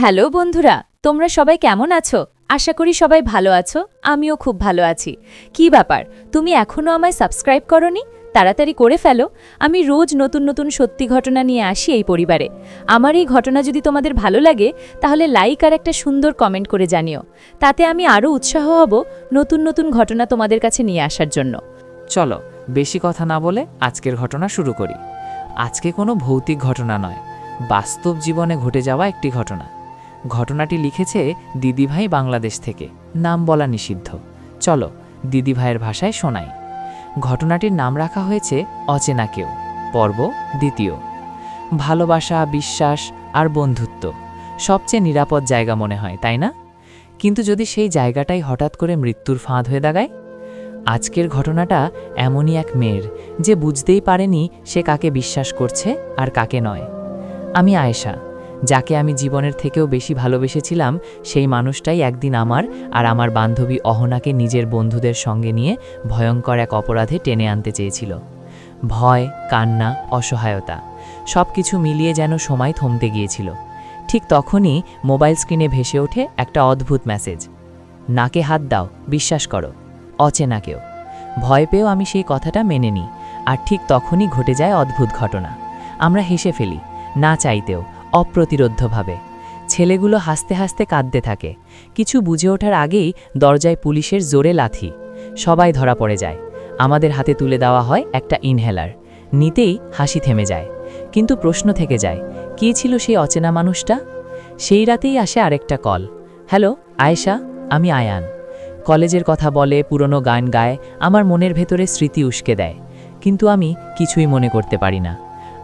Hello বন্ধুরা, তোমরা সবাই কেমন আছো? আশা করি সবাই ভালো আছো, আমিও খুব ভালো আছি। কি ব্যাপার, তুমি এখনও আমায় সাবস্ক্রাইব করনি? তাড়াতাড়ি করে ফেলো, আমি রোজ নতুন নতুন সত্যি ঘটনা নিয়ে আসি এই পরিবারে। আমার এই ঘটনা যদি তোমাদের ভালো লাগে, তাহলে লাইক আর একটা সুন্দর কমেন্ট করে জানিও। তাতে আমি আরও উৎসাহ হব নতুন নতুন ঘটনা তোমাদের কাছে নিয়ে আসার জন্য। চলো, বেশি কথা না বলে আজকের ঘটনা শুরু করি। আজকে কোনো ভৌতিক ঘটনা নয়, বাস্তব জীবনে ঘটে যাওয়া একটি ঘটনা। ঘটনাটি লিখেছে দিদিভাই বাংলাদেশ থেকে। নাম বলা নিষিদ্ধ। চলো, দিদিভাইয়ের ভাষায় শোনাই। ঘটনাটির নাম রাখা হয়েছে অচেনা কেউ। পর্ব দ্বিতীয়। ভালোবাসা, বিশ্বাস আর বন্ধুত্ব। সবচেয়ে নিরাপদ জায়গা মনে হয়, তাই না? কিন্তু যদি সেই জায়গাটাই হঠাৎ করে মৃত্যুর ফাঁদ হয়ে দাগায়? আজকের ঘটনাটা এমনই এক মেয়ের, যে বুঝতেই পারেনি সে কাকে বিশ্বাস করছে আর কাকে নয়। আমি আয়েশা যাকে আমি জীবনের থেকেও বেশি ভালোবেসেছিলাম, সেই মানুষটাই একদিন আমার আর আমার বান্ধবী অহনাকে নিজের বন্ধুদের সঙ্গে নিয়ে ভয়ঙ্কর এক অপরাধে টেনে আনতে চেয়েছিল। ভয়, কান্না, অসহায়তা সব কিছু মিলিয়ে যেন সময় থমতে গিয়েছিল। ঠিক তখনই মোবাইল স্ক্রিনে ভেসে ওঠে একটা অদ্ভুত মেসেজ। নাকে হাত দাও, বিশ্বাস করো। অচেনা কেউ। ভয় পেয়েও আমি সেই কথাটা মেনে নিই, আর ঠিক তখনই ঘটে যায় অদ্ভুত ঘটনা। আমরা হেসে ফেলি, না চাইতেও। অপ্রতিরোধ্যভাবে ছেলেগুলো হাসতে হাসতে কাঁদতে থাকে। কিছু বুঝে ওঠার আগেই দরজায় পুলিশের জোরে লাথি। সবাই ধরা পড়ে যায়। আমাদের হাতে তুলে দেওয়া হয় একটা ইনহেলার নিতেই হাসি থেমে যায়। কিন্তু প্রশ্ন থেকে যায়, কে ছিল সেই অচেনা মানুষটা? সেই রাতেই আসে আরেকটা কল। হ্যালো, আয়েশা, আমি আয়ান। কলেজের কথা বলে পুরনো গান গায়, আমার মনের ভেতরে স্মৃতি উস্কে দেয়। কিন্তু আমি কিছুই মনে করতে পারি না।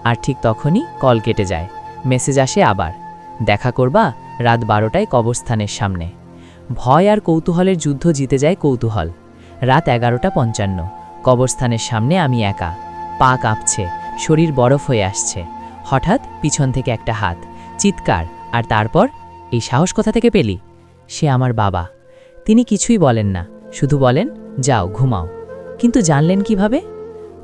আর ঠিক তখনই কল কেটে যায়। মেসেজ আসে আবার। দেখা করবা রাত বারোটায় কবরস্থানের সামনে। ভয় আর কৌতূহলের যুদ্ধ জিতে যায় কৌতূহল। রাত এগারোটা পঞ্চান্ন। কবরস্থানের সামনে আমি একা। পা কাঁপছে, শরীর বরফ হয়ে আসছে। হঠাৎ পিছন থেকে একটা হাত, চিৎকার, আর তারপর, এই সাহস কোথা থেকে পেলি? সে আমার বাবা। তিনি কিছুই বলেন না। শুধু বলেন, যাও, ঘুমাও। কিন্তু জানলেন কীভাবে?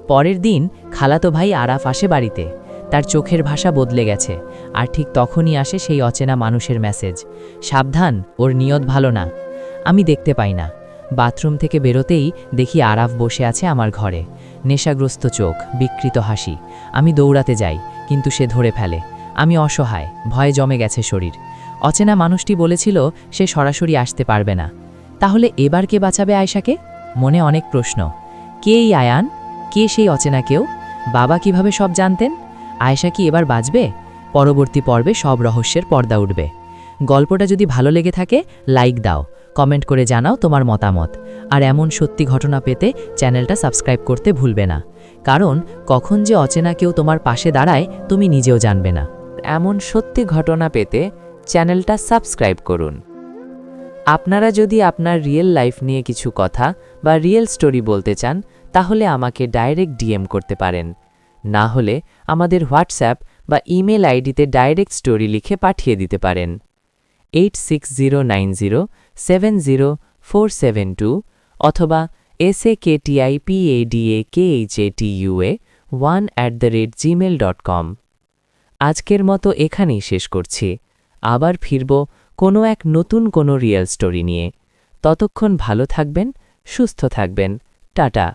পরের দিন খালাতো ভাই আরাফ আসে বাড়িতে। তার চোখের ভাষা বদলে গেছে, আর ঠিক তখনই আসে সেই অচেনা মানুষের মেসেজ সাবধান, ওর নিয়ত ভালো না। আমি দেখতে পাই না। বাথরুম থেকে বেরোতেই দেখি আরাফ বসে আছে আমার ঘরে। নেশাগ্রস্ত চোখ, বিকৃত হাসি। আমি দৌড়াতে যাই, কিন্তু সে ধরে ফেলে। আমি অসহায়, ভয়ে জমে গেছে শরীর। অচেনা মানুষটি বলেছিল, সে সরাসরি আসতে পারবে না। তাহলে এবার কে বাঁচাবে আয়শাকে? মনে অনেক প্রশ্ন। কে এই আয়ান? কে সেই অচেনা কেউ? বাবা কীভাবে সব জানতেন? আয়েশা কি এবার বাঁচবে? পরবর্তী পর্বে সব রহস্যের পর্দা উঠবে। গল্পটা যদি ভালো লেগে থাকে লাইক দাও কমেন্ট করে জানাও তোমার মতামত। আর এমন সত্যি ঘটনা পেতে চ্যানেলটা সাবস্ক্রাইব করতে ভুলবে না। কারণ, কখন যে অচেনা কেউ তোমার পাশে দাঁড়ায়, তুমি নিজেও জানবে না। এমন সত্যি ঘটনা পেতে চ্যানেলটা সাবস্ক্রাইব করুন। আপনারা যদি আপনার রিয়েল লাইফ নিয়ে কিছু কথা বা রিয়েল স্টোরি বলতে চান, তাহলে আমাকে ডাইরেক্ট ডিএম করতে পারেন। না হলে আমাদের হোয়াটসঅ্যাপ বা ইমেল আইডিতে ডাইরেক্ট স্টোরি লিখে পাঠিয়ে দিতে পারেন। Eight six zero nine zero seven zero four seven two অথবা S A K T I P A D A K H A T U A one at the rate gmail dot com আজকের মতো এখানেই শেষ করছি। আবার ফিরব কোনো এক নতুন কোনো রিয়েল স্টোরি নিয়ে। ততক্ষণ ভালো থাকবেন, সুস্থ থাকবেন। টাটা।